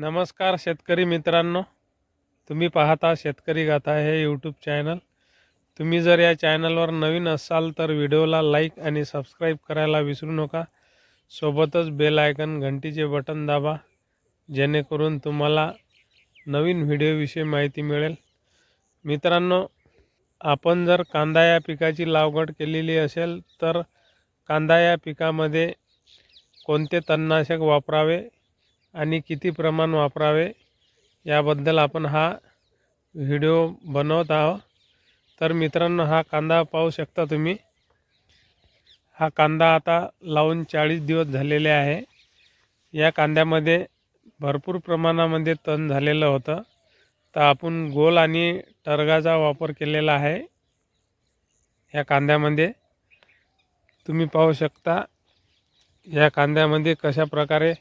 नमस्कार शेतकरी मित्रांनो. तुम्ही पाहता शेतकरी गाथा हे यूट्यूब चॅनल तुम्ही जर या चॅनलवर नवीन असाल तर व्हिडिओला लाईक आणि सबस्क्राईब करायला विसरू नका. सोबतच बेल आयकन घंटीचे बटन दाबा जेणेकरून तुम्हाला नवीन व्हिडिओविषयी माहिती मिळेल. मित्रांनो आपण जर कांदा या पिकाची लागवड केलेली असेल तर कांदा या पिकामध्ये कोणते तणनाशक वापरावे? आणि किती प्रमाण वापरावे याबद्दल आपण हा व्हिडिओ बनवत आहोत. तर मित्रांनो हा कांदा पाहू शकता तुम्ही. हा कांदा आता लावून चाळीस दिवस झालेले आहे. या कांद्यामध्ये भरपूर प्रमाणामध्ये तण झालेलं होतं. तर आपण गोल आणि टरगाचा वापर केलेला आहे या कांद्यामध्ये. तुम्ही पाहू शकता या कांद्यामध्ये कशा प्रकारे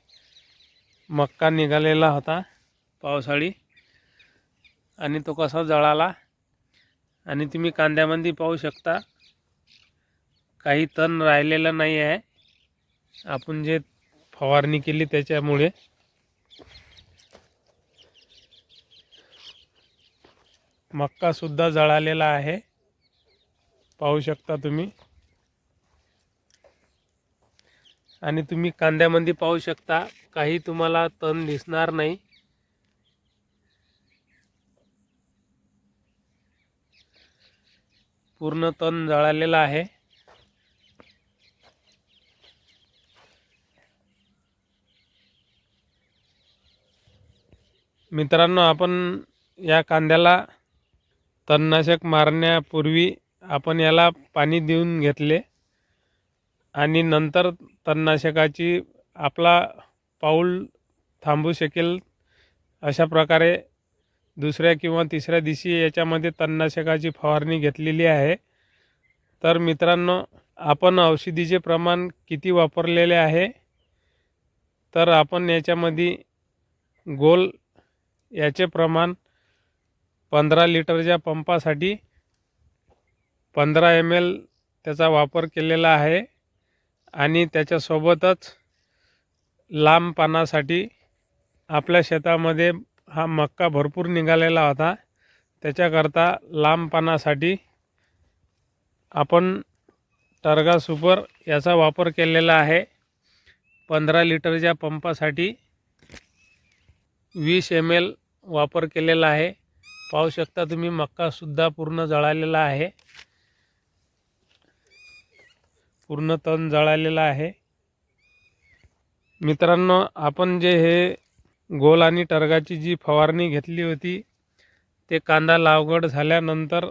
मक्का निघालेला होता पावसाळी. आणि तो कसा जळाला आणि तुम्ही कांद्यामध्ये पाहू शकता. काही तण राहिलेलं नाही आहे. आपण जे फवारणी केली त्याच्यामुळे. मक्कासुद्धा जळालेला आहे. पाहू शकता तुम्ही. आणि तुम्ही कांद्यामध्ये पाहू शकता काही तुम्हाला तण दिसणार नाही. पूर्ण तण जळालेलं आहे. मित्रांनो आपण या कांद्याला तणनाशक मारण्यापूर्वी आपण याला पाणी देऊन घेतले. आणि नंतर तणनाशकाची आपला पाऊल थांबू शकेल अशा प्रकारे दुसऱ्या किंवा तिसऱ्या दिवशी याच्यामध्ये तणनाशकाची फवारणी घेतलेली आहे. तर मित्रांनो आपण औषधीचे प्रमाण किती वापरलेले आहे? तर आपण याच्यामध्ये गोल याचे प्रमाण पंधरा लिटरच्या पंपासाठी पंधरा एम एल त्याचा वापर केलेला आहे. आणि त्याच्यासोबतच लांब पानासाठी आपल्या शेतामध्ये हा मक्का भरपूर निघालेला होता. त्याच्याकरता लांब पानासाठी आपण टर्गा सुपर याचा वापर केलेला आहे. पंधरा लिटरच्या पंपासाठी वीस एम एल वापर केलेला आहे. पाहू शकता तुम्ही मक्कासुद्धा पूर्ण जळालेला आहे. पूर्ण तण जळालेला आहे. मित्रांनो आपण जे हे गोल आणि टरगाची जी फवारणी घेतली होती ते कांदा लागवड झाल्यानंतर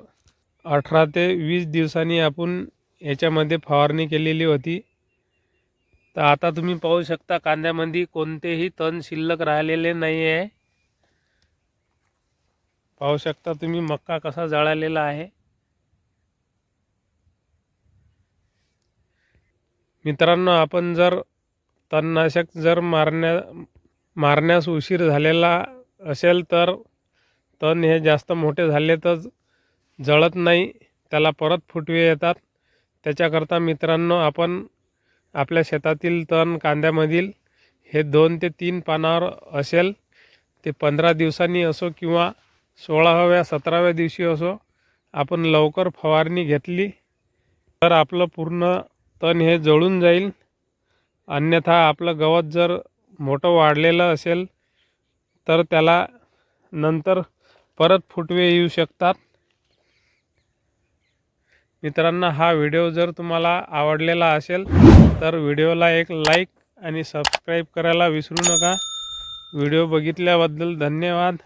अठरा ते वीस दिवसांनी आपण याच्यामध्ये फवारणी केलेली होती. तर आता तुम्ही पाहू शकता कांद्यामध्ये कोणतेही तण शिल्लक राहिलेले नाही आहे पाहू शकता तुम्ही मक्का कसा जळालेला आहे. मित्रांनो आपण जर तणनाशक जर मारण्या मारण्यास उशीर झालेला असेल तर तण हे जास्त मोठे झाले तर जळत नाही त्याला परत फुटवे येतात. त्याच्याकरता मित्रांनो आपण आपल्या शेतातील तण कांद्यामधील हे दोन ते तीन पानावर असेल ते पंधरा दिवसांनी असो किंवा सोळाव्या सतराव्या दिवशी असो आपण लवकर फवारणी घेतली तर आपलं पूर्ण तण हे जळून जाईल. अन्यथा आपलं गवत जर मोठं वाढलेलं असेल तर त्याला नंतर परत फुटवे येऊ शकतात. मित्रांनो हा व्हिडिओ जर तुम्हाला आवडलेला असेल तर व्हिडिओला एक लाईक आणि सबस्क्राईब करायला विसरू नका. व्हिडिओ बघितल्याबद्दल धन्यवाद.